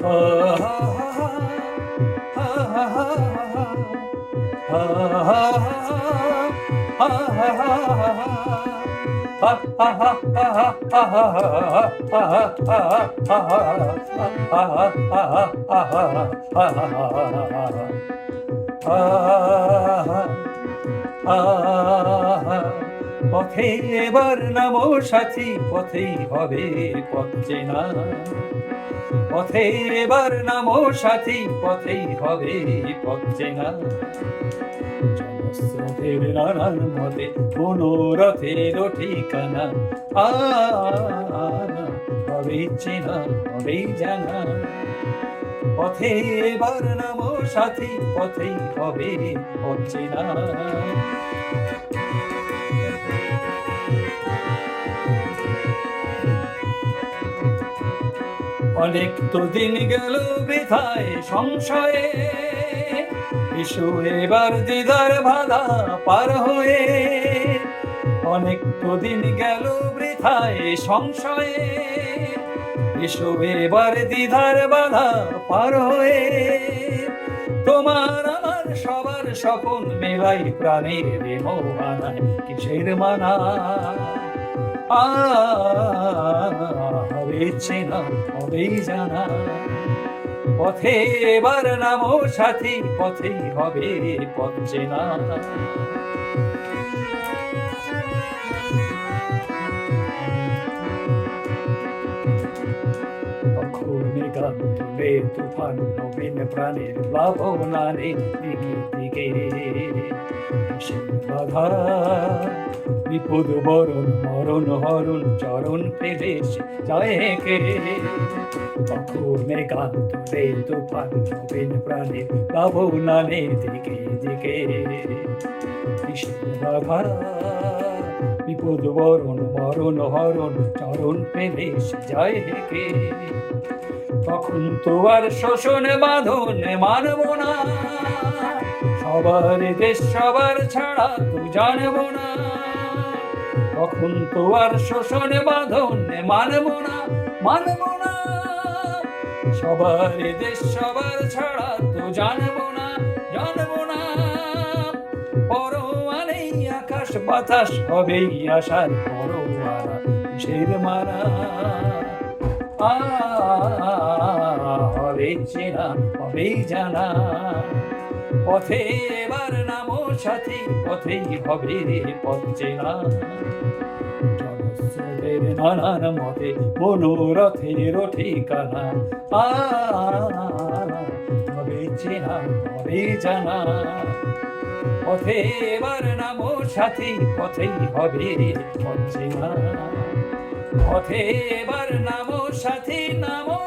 ah পথে এবার নামো সাথী, পথেই হবে পথ চেনা। পথে এবার নামো সাথী, পথেই হবে পথ চেনা। জনস্রোতের নানান মতে মনোরথের ঠিকানা। আ হবে চেনা হবে জানা। পথে এবার নামো সাথী, পথেই হবে পথ চেনা। অনেক তো দিন গেল বৃথায় সংশয়ে। এসো এবার দিদার বাধা পার হয়ে। অনেক তো দিন গেল বৃথায় সংশয়ে। এসো এবার দিদার বাধা পার হয়ে। তোমার আমার সবার স্বপন মেলাই প্রাণের রে মোহানায় কিসের মানা? হবে চেনা হবেই জানা। পথে এবার নামো সাথী, পথেই হবে পথ চেনা। তুলে তুফান নবীন প্রাণের ভাবনা দিকে দিকে। বাধা বিপদ বরণ, মরণ হরণ, চরণ পেলে জয় কে। তুলে তুফান প্রাণের ভাবনা রে দিকে দিকে। বিপদ বরণ, মরণ হরণ, চরণ পেলে জয় কে। তখন তো আর শোষণ বাঁধন মানব না, সবার দেশ সবার ছাড়া তু জানব না। তখন তো আর শোষণে বাঁধন মানব না মানব না। সবার দেশ সবার ছাড়া তো জানব না জানব না। পরোয়ানেই আকাশ বাতাস হবেই আসার পরোয়ানা, কিসের মারা? হবে চেনা হবেই জানা। পথে এবার নামো সাথী, পথেই হবে পথ চেনা। নানান মতে মনোরথের ঠিকানা। হবে চেনা হবে জানা। পথে এবার নামো সাথী, পথেই হবে পথ চেনা। পথে এবার নামো সাথী, নামো